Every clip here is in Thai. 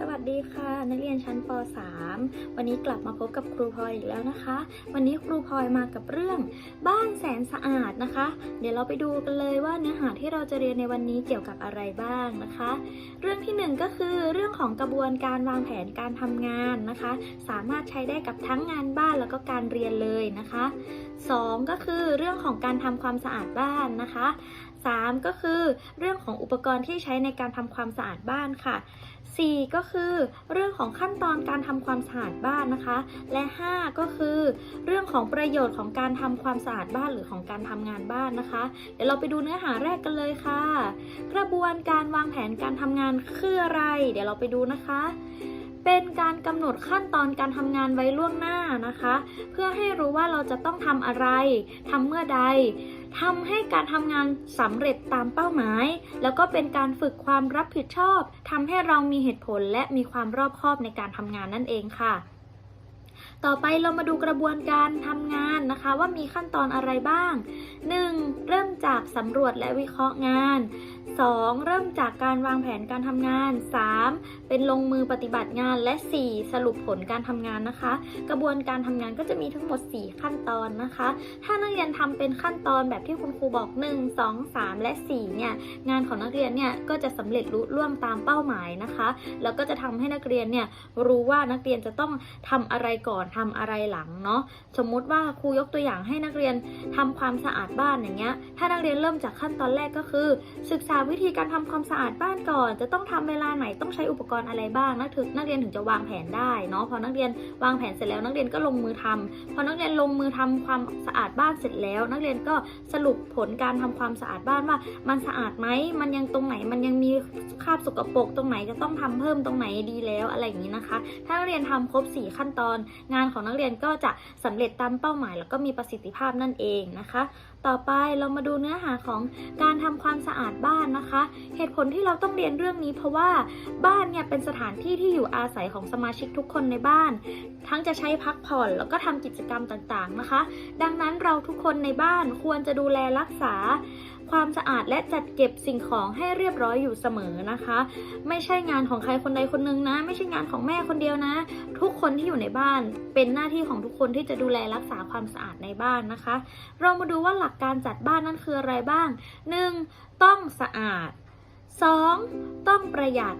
สวัสดีค่ะนักเรียนชั้นป .3 วันนี้กลับมาพบกับครูพลอยอีกแล้วนะคะ วันนี้ครูพลอยมากับเรื่อง บ้านแสนสะอาดนะคะ เดี๋ยวเราไปดูกันเลยว่าเนื้อหาที่เราจะเรียนในวันนี้เกี่ยวกับอะไรบ้างนะคะ เรื่องที่หนึ่งก็คือเรื่องของกระบวนการวางแผนการทำงานนะคะ สามารถใช้ได้กับทั้งงานบ้านแล้วก็การเรียนเลยนะคะสองก็คือเรื่องของการทำความสะอาดบ้านนะคะ 3 ก็คือเรื่องของอุปกรณ์ที่ใช้ในการทำความสะอาดบ้านค่ะ 4 ก็คือเรื่องของขั้นตอนการทำความสะอาดบ้านนะคะ และ 5 ก็คือ เรื่องของประโยชน์ของการทำความสะอาดบ้านหรือของการทำงานบ้านนะคะ เดี๋ยวเราไปดูเนื้อหาแรกกันเลยค่ะ กระบวนการวางแผนการทำงานคืออะไร เดี๋ยวเราไปดูนะคะเป็นการกำหนดขั้นตอนการทำงานไว้ล่วงหน้านะคะ เพื่อให้รู้ว่าเราจะต้องทำอะไรทำเมื่อใด ทำให้การทำงานสำเร็จตามเป้าหมาย แล้วก็เป็นการฝึกความรับผิดชอบทำให้เรามีเหตุผลและมีความรอบคอบในการทำงานนั่นเองค่ะ ต่อไปเรามาดูกระบวนการทำงานนะคะ ว่ามีขั้นตอนอะไรบ้าง 1. เริ่มจากสำรวจและวิเคราะห์งาน 2. เริ่มจากการวางแผนการทำงาน 3. เป็นลงมือปฏิบัติงานและ 4. สรุปผลการทำงานนะคะ กระบวนการทำงานก็จะมีทั้งหมด 4 ขั้นตอนนะคะ ถ้านักเรียนทำเป็นขั้นตอนแบบที่คุณครูบอก 1 2 3 และ 4 เนี่ย งานของนักเรียนเนี่ยก็จะสำเร็จรุ่ล่วงตามเป้าหมายนะคะ แล้วก็จะทำให้นักเรียนเนี่ยรู้ว่านักเรียนจะต้องทำอะไรก่อนทำอะไรหลังเนาะสมมุติว่าครูยกตัวอย่างให้นักเรียนทำความสะอาดบ้านอย่างเงี้ยถ้านักเรียนเริ่มจากขั้นตอนแรกก็คือ ศึกษาวิธีการทำความสะอาดบ้านก่อน จะต้องทำเวลาไหนต้องใช้อุปกรณ์อะไรบ้างนักถึงนักเรียนถึงจะวางแผนได้เนาะพอนักเรียนวางแผนเสร็จแล้วนักเรียนก็ลงมือทำพอนักเรียนลงมือทำความสะอาดบ้านเสร็จแล้ว นักเรียนก็สรุปผลการทำความสะอาดบ้านว่า มันสะอาดไหมมันยังตรงไหนมันยังมีคราบสกปรกตรงไหนจะต้องทำเพิ่มตรงไหนดีแล้วอะไรอย่างนี้นะคะ ถ้านักเรียนทำครบ 4 ขั้นตอนงานของนักเรียนก็จะสำเร็จตามเป้าหมาย แล้วก็มีประสิทธิภาพนั่นเองนะคะ ต่อไปเรามาดูเนื้อหาของการทำความสะอาดบ้านนะคะ เหตุผลที่เราต้องเรียนเรื่องนี้ เพราะว่าบ้านเนี่ยเป็นสถานที่ที่อยู่อาศัยของสมาชิกทุกคนในบ้าน ทั้งจะใช้พักผ่อนแล้วก็ทำกิจกรรมต่างๆนะคะ ดังนั้นเราทุกคนในบ้านควรจะดูแลรักษา ความสะอาดและจัดเก็บสิ่งของให้เรียบร้อยอยู่เสมอนะคะ ไม่ใช่งานของใครคนใดคนหนึ่งนะ ไม่ใช่งานของแม่คนเดียวนะ ทุกคนที่อยู่ในบ้านเป็นหน้าที่ของทุกคนที่จะดูแลรักษาความสะอาดในบ้านนะคะ เรามาดูว่าหลักการจัดบ้านนั่นคืออะไรบ้าง 1. ต้องสะอาด 2. ต้องประหยัด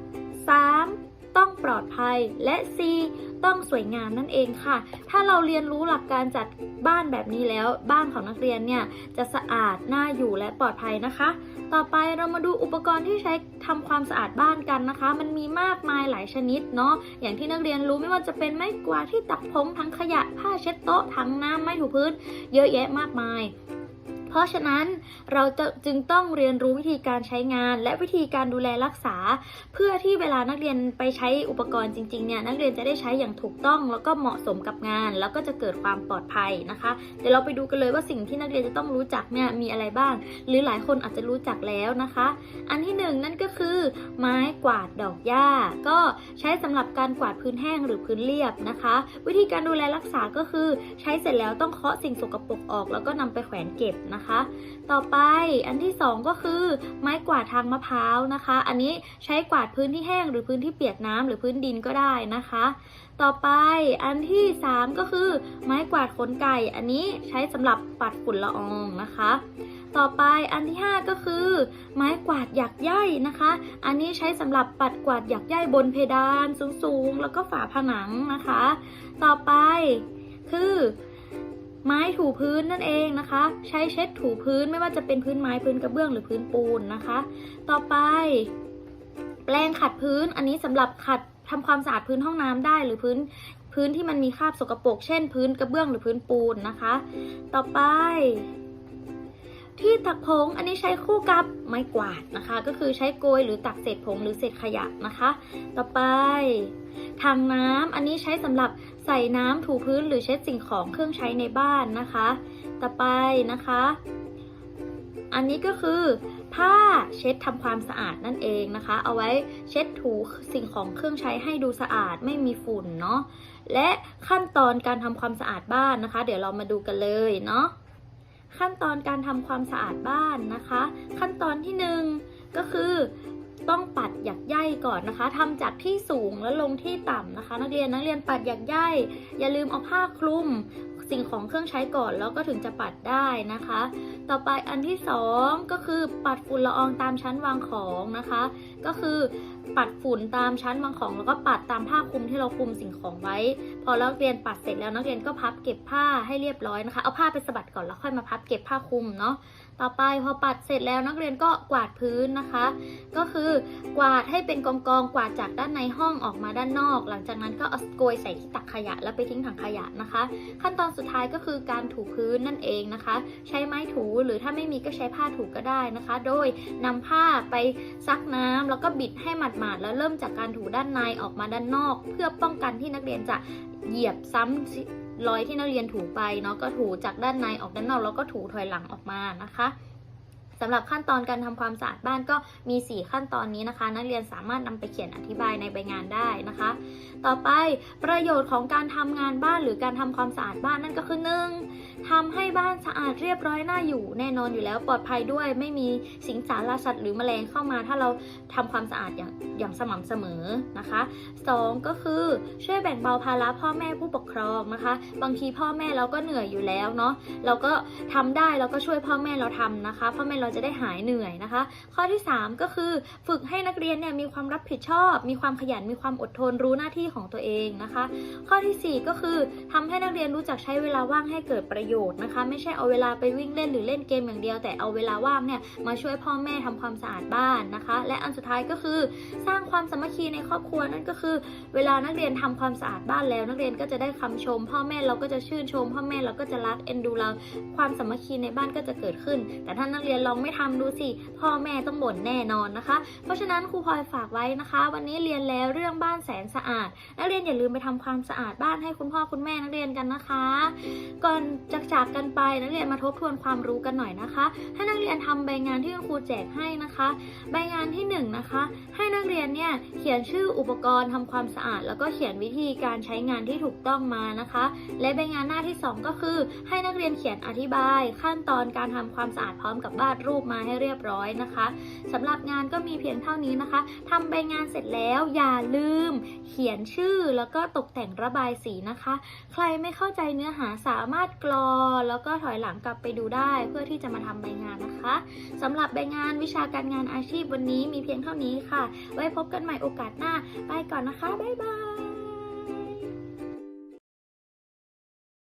3. ต้องปลอดภัยและ 4. ต้องสวยงามนั่นเองค่ะ ถ้าเราเรียนรู้หลักการจัดบ้านแบบนี้แล้ว บ้านของนักเรียนเนี่ยจะสะอาดน่าอยู่และปลอดภัยนะคะ ต่อไปเรามาดูอุปกรณ์ที่ใช้ทำความสะอาดบ้านกันนะคะ มันมีมากมายหลายชนิดเนาะอย่างที่นักเรียนรู้ไม่ว่าจะเป็นไม้กวาดที่ตักพงทั้งขยะผ้าเช็ดโต๊ะถังน้ำไม้ถูพื้น เยอะแยะมากมาย ราะฉะนั้นเราจะจึงต้องเรียนรู้วิธีการใช้งาน และวิธีการดูแลรักษา เพื่อที่เวลานักเรียนไปใช้อุปกรณ์จริงๆเนี่ยนักเรียนจะได้ใช้อย่างถูกต้อง แล้วก็เหมาะสมกับงาน แล้วก็จะเกิดความปลอดภัยนะคะ เดี๋ยวเราไปดูกันเลยว่าสิ่งที่นักเรียนจะต้องรู้จักเนี่ยมีอะไรบ้าง หรือหลายคนอาจจะรู้จักแล้วนะคะ อันที่หนึ่งนั่นก็คือไม้กวาดดอกหญ้า ก็ใช้สำหรับการกวาดพื้นแห้งหรือพื้นเรียบนะคะ วิธีการดูแลรักษาก็คือ ใช้เสร็จแล้วต้องเคาะสิ่งสกปรกออก แล้วก็นำไปแขวนเก็บนะคะต่อไปอันที่สองก็คือไม้กวาดทางมะพร้าวนะคะ อันนี้ใช้กวาดพื้นที่แห้งหรือพื้นที่เปียกน้ำหรือพื้นดินก็ได้นะคะ ต่อไปอันที่สามก็คือไม้กวาดขนไก่ อันนี้ใช้สำหรับปัดฝุ่นละอองนะคะต่อไปอันที่ 5 ก็คือ ไม้กวาดหยักใยนะคะ อันนี้ใช้สำหรับปัดกวาดหยักใยบนเพดานสูงๆ แล้วก็ฝาผนังนะคะ ต่อไปคือ ไม้ถูพื้นนั่นเองนะคะ ใช้เช็ดถูพื้นไม่ว่าจะเป็นพื้นไม้พื้นกระเบื้องหรือพื้นปูนนะคะ ต่อไป แปรงขัดพื้นอันนี้สำหรับขัดทำความสะอาดพื้นห้องน้ำได้หรือพื้นพื้นที่มันมีคราบสกปรกเช่น พื้นกระเบื้องหรือพื้นปูนนะคะ ต่อไป ที่ตักผงอันนี้ใช้คู่กับไม้กวาดนะคะ ก็คือใช้โกยหรือตักเศษผงหรือเศษขยะนะคะ ต่อไปถังน้ำอันนี้ใช้สำหรับ ใส่น้ำถูพื้นหรือเช็ดสิ่งของเครื่องใช้ในบ้านนะคะ ต่อไปนะคะ อันนี้ก็คือ ผ้าเช็ดทำความสะอาดนั่นเองนะคะ เอาไว้เช็ดถูสิ่งของเครื่องใช้ให้ดูสะอาดไม่มีฝุ่นเนาะและขั้นตอนการทำความสะอาดบ้านนะคะ เดี๋ยวเรามาดูกันเลยเนาะขั้นตอนการทำความสะอาดบ้านนะคะ ขั้นตอนที่หนึ่งก็คือ ต้องปัดหยักใยก่อนนะคะทำจากที่สูงแล้วลงที่ต่ำนะคะ นักเรียนนักเรียนปัดหยักใยอย่าลืมเอาผ้าคลุมสิ่งของเครื่องใช้ก่อนแล้วก็ถึงจะปัดได้นะคะ ต่อไปอันที่สองก็คือปัดฝุ่นละอองตามชั้นวางของนะคะ ก็คือ ปัดฝุ่นตามชั้นวางของ แล้วก็ปัดตามผ้าคลุมที่เราคลุมสิ่งของไว้ พอนักเรียนปัดเสร็จแล้วนักเรียนก็พับเก็บผ้าให้เรียบร้อยนะคะ เอาผ้าไปสะบัดก่อนแล้วค่อยมาพับเก็บผ้าคลุมเนาะต่อไปพอปัดเสร็จแล้วนักเรียนก็กวาดพื้นนะคะ ก็คือกวาดให้เป็นกองกองๆกวาดจากด้านในห้องออกมาด้านนอก หลังจากนั้นก็เอาโกยใส่ที่ตักขยะแล้วไปทิ้งถังขยะนะคะ ขั้นตอนสุดท้ายก็คือการถูพื้นนั่นเองนะคะ ใช้ไม้ถูหรือถ้าไม่มีก็ใช้ผ้าถูก็ได้นะคะ โดยนำผ้าไปซักน้ำแล้วก็บิดให้มันหมาดๆแล้วเริ่มจากการถูด้านในออกมาด้านนอก เพื่อป้องกันที่นักเรียนจะเหยียบซ้ำรอยที่นักเรียนถูไปเนาะก็ถูจากด้านในออกด้านนอกแล้วก็ถูถอยหลังออกมานะคะสำหรับขั้นตอนการทำความสะอาดบ้านก็มี 4 ขั้นตอนนี้นะคะ นักเรียนสามารถนำไปเขียนอธิบายในใบงานได้นะคะ ต่อไปประโยชน์ของการทำงานบ้านหรือการทำความสะอาดบ้านนั่นก็คือหนึ่ง ทำให้บ้านสะอาดเรียบร้อยน่าอยู่แน่นอนอยู่แล้วปลอดภัยด้วยไม่มีสิงสารสัตว์หรือแมลงเข้ามาถ้าเราทำความสะอาดอย่างอย่างสม่ำเสมอนะคะสองก็คือช่วยแบ่งเบาภาระพ่อแม่ผู้ปกครองนะคะ บางทีพ่อแม่เราก็เหนื่อยอยู่แล้วเนาะเราก็ทำได้เราก็ช่วยพ่อแม่เราทำนะคะ พ่อแม่เราจะได้หายเหนื่อยนะคะ ข้อที่ 3 ก็คือฝึกให้นักเรียนเนี่ยมีความรับผิดชอบ มีความขยันมีความอดทนรู้หน้าที่ของตัวเองนะคะ ข้อทีสี่4 ก็คือทำให้นักเรียนรู้จักใช้เวลาว่างให้เกิดประโยชน์นะคะ ไม่ใช่เอาเวลาไปวิ่งเล่นหรือเล่นเกมอย่างเดียว แต่เอาเวลาว่างเนี่ยมาช่วยพ่อแม่ทำความสะอาดบ้านนะคะ และอันสุดท้ายก็คือสร้างความสามัคคีในครอบครัวนั่นก็คือ เวลานักเรียนทำความสะอาดบ้านแล้ว นักเรียนก็จะได้คำชม พ่อแม่เราก็จะชื่นชม พ่อแม่เราก็จะรักเอ็นดูเราความสามัคคีในบ้านก็จะเกิดขึ้น แต่ถ้านักเรียนลองไม่ทำดูสิพ่อแม่ต้องบ่นแน่นอนนะคะ เพราะฉะนั้นครูพลอยฝากไว้นะคะ วันนี้เรียนแล้วเรื่องบ้านแสนสะอาด นักเรียนอย่าลืมไปทำความสะอาดบ้านให้คุณพ่อคุณแม่นักเรียนกันนะคะ ก่อนจากจากกันไป นักเรียนมาทบทวนความรู้กันหน่อยนะคะ ให้นักเรียนทำใบงานที่คุณครูแจกให้นะคะ ใบงานที่หนึ่งนะคะ ให้นักเรียนเนี่ยเขียนชื่ออุปกรณ์ทำความสะอาด แล้วก็เขียนวิธีการใช้งานที่ถูกต้องมานะคะ และใบงานหน้าที่ 2 ก็คือ ให้นักเรียนเขียนอธิบาย ขั้นตอนการทำความสะอาดพร้อมกับวาดรูปมาให้เรียบร้อยนะคะสำหรับงานก็มีเพียงเท่านี้นะคะทำใบงานเสร็จแล้วอย่าลืม เขียนชื่อแล้วก็ตกแต่งระบายสีนะคะ ใครไม่เข้าใจเนื้อหาสามารถกรอแล้วก็ถอยหลังกลับไปดูได้เพื่อที่จะมาทำใบงานนะคะสำหรับใบงานวิชาการงานอาชีพวันนี้มีเพียงเท่านี้ค่ะ ไว้พบกันใหม่โอกาสหน้า ไปก่อนนะคะ บ๊ายบาย